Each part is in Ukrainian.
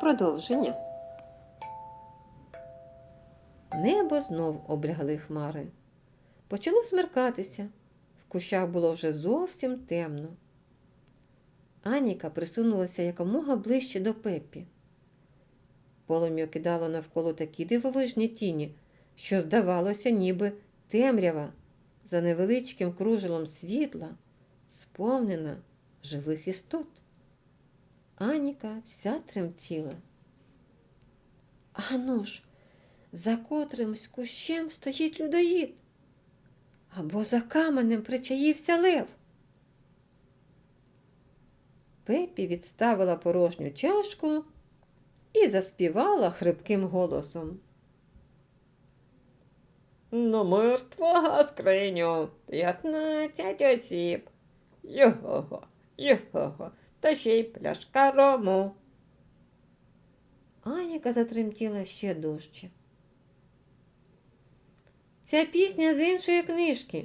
Продовження. Небо знов облягли хмари. Почало смеркатися. В кущах було вже зовсім темно. Аніка присунулася якомога ближче до Пеппі. Полум'я кидало навколо такі дивовижні тіні, що здавалося, ніби темрява за невеличким кружелом світла, сповнена живих істот. Аніка вся тремтіла. Ану ж, за котримсь кущем стоїть людоїд. Або за каменем причаївся лев. Пепі відставила порожню чашку і заспівала хрипким голосом. На мертвого скриню п'ятнадцять осіб. Його, його, та ще й пляшка рому. Аніка затремтіла ще дужче. Ця пісня з іншої книжки.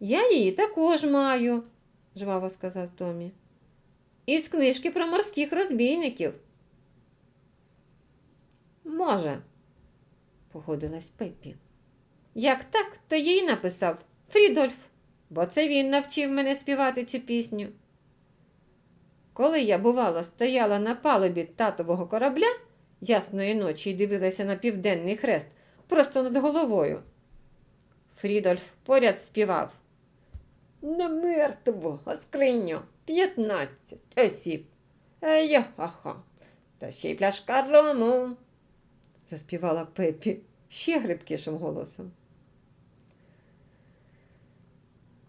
Я її також маю, жваво сказав Томі. Із книжки про морських розбійників. Може, погодилась Пеппі. Як так, то їй написав Фрідольф, бо це він навчив мене співати цю пісню. Коли я, бувало, стояла на палубі татового корабля ясної ночі і дивилася на південний хрест просто над головою. Фрідольф поряд співав. На мертвого скриню п'ятнадцять осіб. Йо-хо-хо, та ще й пляшка рому, заспівала Пепі ще грибкішим голосом.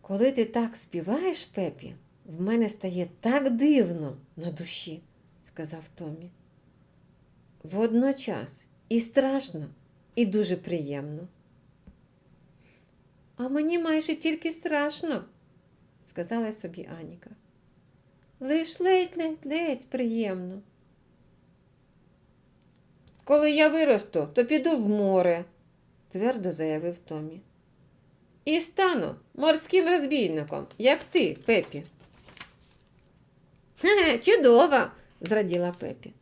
Коли ти так співаєш, Пепі, в мене стає так дивно на душі, сказав Томі. Водночас і страшно, і дуже приємно. А мені майже тільки страшно, сказала собі Аніка. Лиш ледь-ледь-ледь приємно. Коли я виросту, то піду в море, твердо заявив Томі. І стану морським розбійником, як ти, Пепі. Хе, чудово, зраділа Пепі.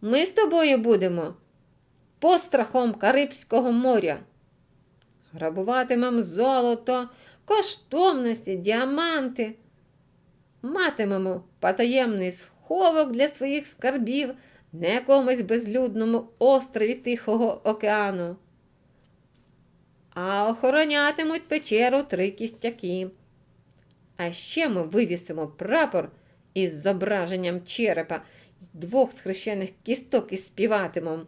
Ми з тобою будемо пострахом Карибського моря. Грабуватимемо золото, коштовності, діаманти. Матимемо потаємний сховок для своїх скарбів на якомусь безлюдному острові Тихого океану. А охоронятимуть печеру три кістяки. А ще ми вивісимо прапор із зображенням черепа двох схрещених кісток і співатимемо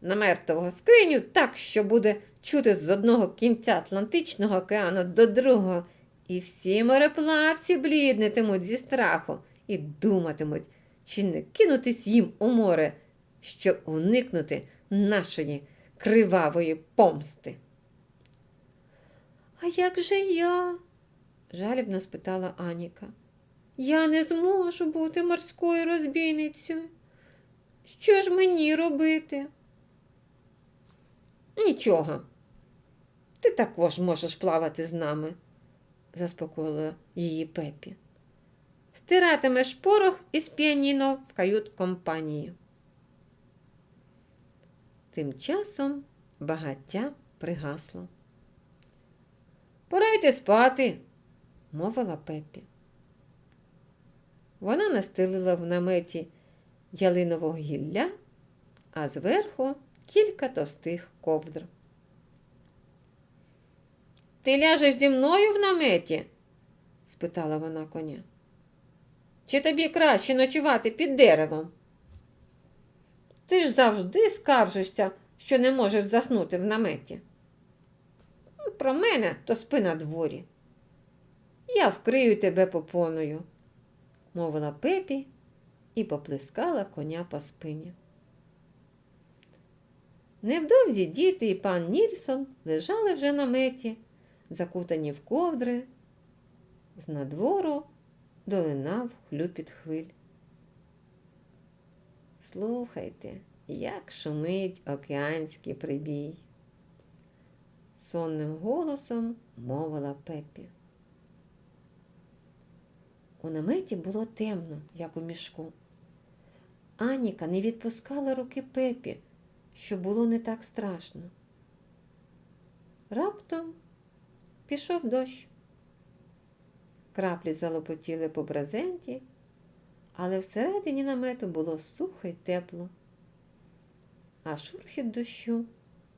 на мертвого скриню так, що буде чути з одного кінця Атлантичного океану до другого, і всі мореплавці бліднитимуть зі страху і думатимуть, чи не кинутись їм у море, щоб уникнути нашої кривавої помсти. А як же я? жалібно спитала Аніка. Я не зможу бути морською розбійницею. Що ж мені робити? Нічого. Ти також можеш плавати з нами, заспокоїла її Пепі. Стиратимеш порох із піаніно в кают компанії. Тим часом багаття пригасло. Пора йти спати, мовила Пепі. Вона настелила в наметі ялинового гілля, а зверху кілька товстих ковдр. Ти ляжеш зі мною в наметі? спитала вона коня. Чи тобі краще ночувати під деревом? Ти ж завжди скаржишся, що не можеш заснути в наметі. Про мене то спи на дворі. Я вкрию тебе попоною, мовила Пепі і поплескала коня по спині. Невдовзі діти і пан Нільсон лежали вже на меті, закутані в ковдри. З надвору долинав хлюпіт хвиль. Слухайте, як шумить океанський прибій. Сонним голосом мовила Пепі. У наметі було темно, як у мішку, Аніка не відпускала руки Пепі, що було не так страшно. Раптом пішов дощ. Краплі залопотіли по брезенті, але всередині намету було сухо й тепло, а шурхіт дощу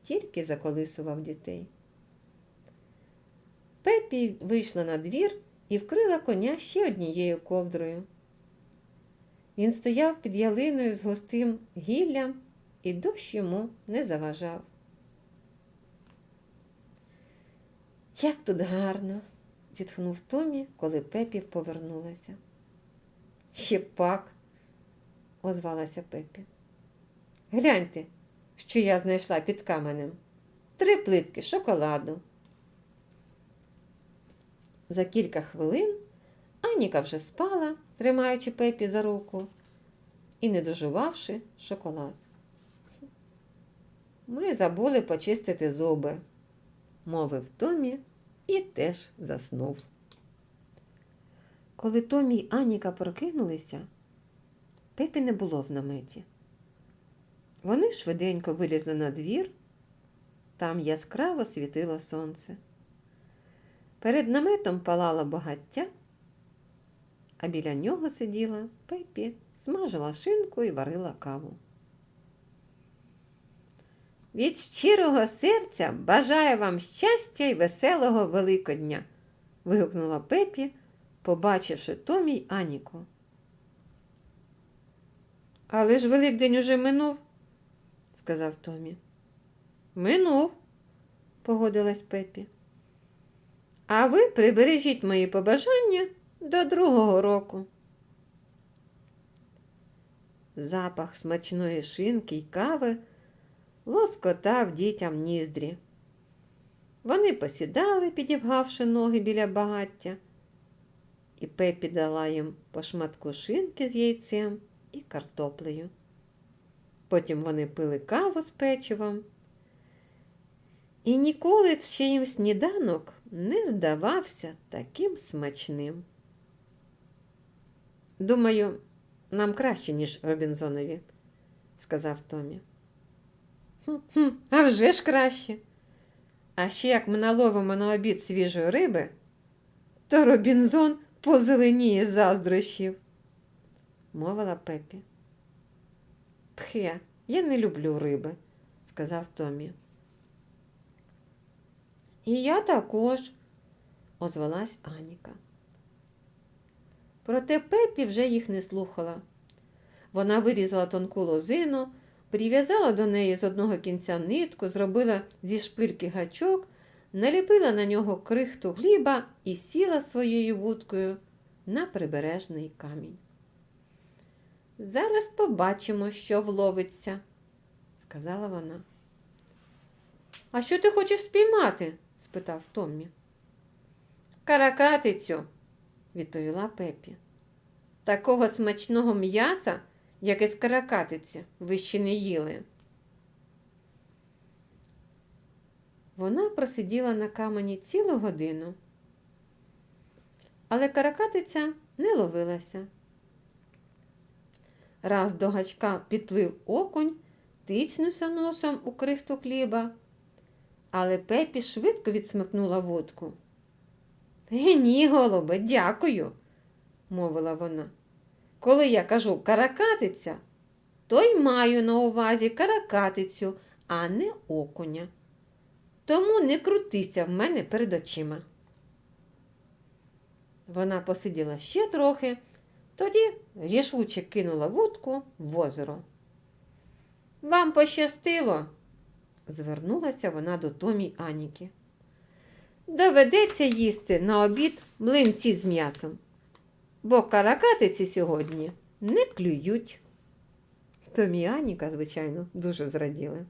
тільки заколисував дітей. Пепі вийшла на двір і вкрила коня ще однією ковдрою. Він стояв під ялиною з густим гіллям, і дощ йому не заважав. Як тут гарно, зітхнув Томі, коли Пепі повернулася. Ще пак, озвалася Пепі. Гляньте, що я знайшла під каменем. Три плитки шоколаду. За кілька хвилин Аніка вже спала, тримаючи Пепі за руку і не дожувавши шоколад. Ми забули почистити зуби, мовив Томі і теж заснув. Коли Томі й Аніка прокинулися, Пепі не було в наметі. Вони швиденько вилізли на двір, там яскраво світило сонце. Перед наметом палало багаття, а біля нього сиділа Пепі, смажила шинку і варила каву. Від щирого серця бажаю вам щастя і веселого Великодня. вигукнула Пепі, побачивши Томі й Аніку. Але ж Великдень уже минув, сказав Томі. Минув, погодилась Пепі. А ви прибережіть мої побажання до другого року. Запах смачної шинки й кави лоскотав дітям ніздрі. Вони посідали, підібгавши ноги біля багаття, і Пепі дала їм по шматку шинки з яйцем і картоплею. Потім вони пили каву з печивом. І ніколи ще їм сніданок не здавався таким смачним. Думаю, нам краще, ніж Робінзонові, сказав Томі. «Хм-хм, А вже ж краще. А ще як ми наловимо на обід свіжої риби, то Робінзон позеленіє заздрощів, мовила Пепі. Пхе, я не люблю риби, сказав Томі. І я також, озвалась Аніка. Проте Пепі вже їх не слухала. Вона вирізала тонку лозину, прив'язала до неї з одного кінця нитку, зробила зі шпильки гачок, наліпила на нього крихту хліба і сіла своєю вудкою на прибережний камінь. Зараз побачимо, що вловиться, сказала вона. А що ти хочеш спіймати? Спитав Томмі. Каракатицю, відповіла Пепі. Такого смачного м'яса, як із каракатиці, ви ще не їли. Вона просиділа на камені цілу годину, але каракатиця не ловилася. Раз до гачка підплив окунь, тицнувся носом у крихту хліба, але Пепі швидко відсмикнула водку. «Е, Ні, голубе, дякую, мовила вона. Коли я кажу каракатиця, то й маю на увазі каракатицю, а не окуня. Тому не крутися в мене перед очима. Вона посиділа ще трохи, тоді рішуче кинула вудку в озеро. Вам пощастило, звернулася вона до Томі Аніки. Доведеться їсти на обід млинці з м'ясом, бо каракатиці сьогодні не клюють. Томі Аніка, звичайно, дуже зраділи.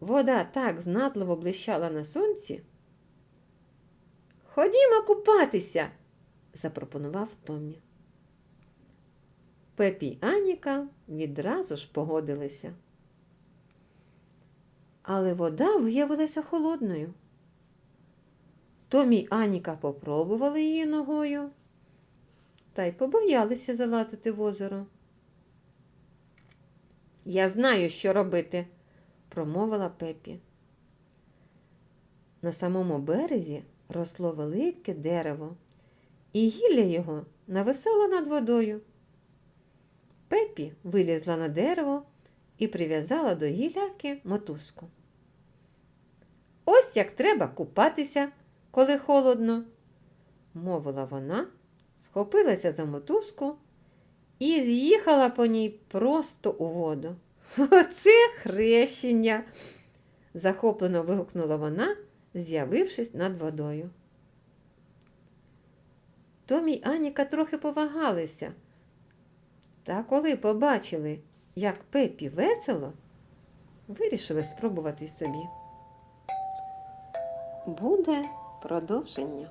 Вода так знадливо блищала на сонці. Ходімо купатися, запропонував Томі. Пепі й Аніка відразу ж погодилися. Але вода виявилася холодною. Томі Аніка попробували її ногою, та й побоялися залазити в озеро. Я знаю, що робити, промовила Пепі. На самому березі росло велике дерево, і гілля його нависало над водою. Пепі вилізла на дерево і прив'язала до гілляки мотузку. Ось як треба купатися, коли холодно, мовила вона, схопилася за мотузку і з'їхала по ній просто у воду. Оце хрещення! захоплено вигукнула вона, з'явившись над водою. Томі й Аніка трохи повагалися. Та коли побачили, як Пепі весело, вирішили спробувати собі. Буде продовження.